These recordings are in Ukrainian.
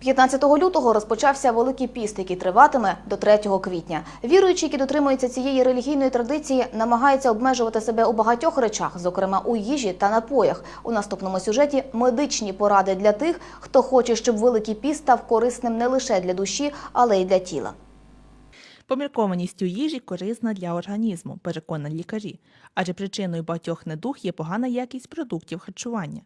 15 лютого розпочався Великий піст, який триватиме до 3 квітня. Віруючі, які дотримуються цієї релігійної традиції, намагаються обмежувати себе у багатьох речах, зокрема у їжі та напоях. У наступному сюжеті медичні поради для тих, хто хоче, щоб Великий піст став корисним не лише для душі, але й для тіла. Поміркованість у їжі корисна для організму, переконані лікарі, адже причиною багатьох недуг є погана якість продуктів харчування.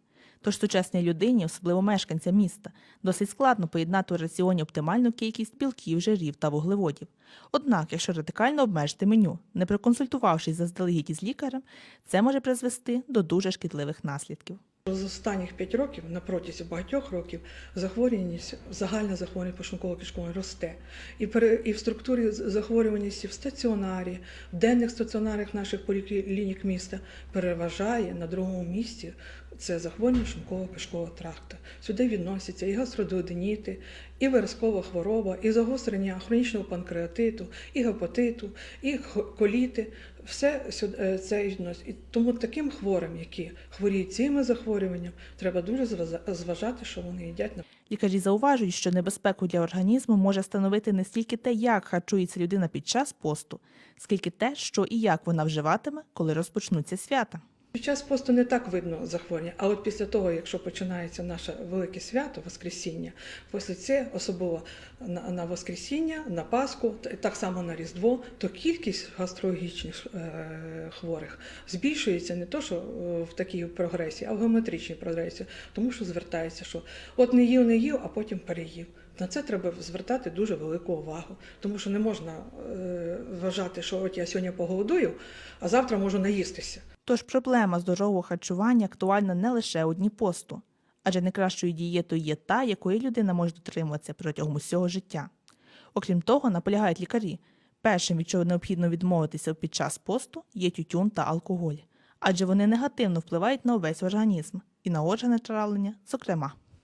Тож сучасній людині, особливо мешканцям міста, досить складно поєднати у раціоні оптимальну кількість білків, жирів та вуглеводів. Однак, якщо радикально обмежити меню, не проконсультувавшись заздалегідь із лікарем, це може призвести до дуже шкідливих наслідків. З останніх 5 років, на протязі багатьох років, захворюваність, загальна захворюваність пошунково кишкової росте. І, пере, і в структурі захворюваності в стаціонарі, в денних стаціонарах наших поліклінік міста переважає на другому місці це захворювання шлунково кишкового тракту. Сюди відносяться і гастродуоденіти, і виразкова хвороба, і загострення хронічного панкреатиту, і гепатиту, і коліти. Все е, це. І тому таким хворим, які хворіють цими захворюванням, треба дуже зважати, що вони їдять Лікарі зауважують, що небезпеку для організму може становити не стільки те, як харчується людина під час посту, скільки те, що і як вона вживатиме, коли розпочнуться свята. Під час посту не так видно захворювання, а от після того, якщо починається наше велике свято, Воскресіння, після це особливо на, на Воскресіння, на Пасху, так само на Різдво, то кількість гастрологічних е, хворих збільшується не то, що е, в такій прогресії, а в геометричній прогресії, тому що звертається, що от не їв, не їв, а потім переїв. На це треба звертати дуже велику увагу, тому що не можна е, вважати, що от я сьогодні поголодую, а завтра можу наїстися. Тож проблема здорового харчування актуальна не лише у дні посту, адже найкращою дієтою є та, якої людина може дотримуватися протягом усього життя. Окрім того, наполягають лікарі, першим, від чого необхідно відмовитися під час посту, є тютюн та алкоголь, адже вони негативно впливають на увесь організм і на органи травлення, зокрема.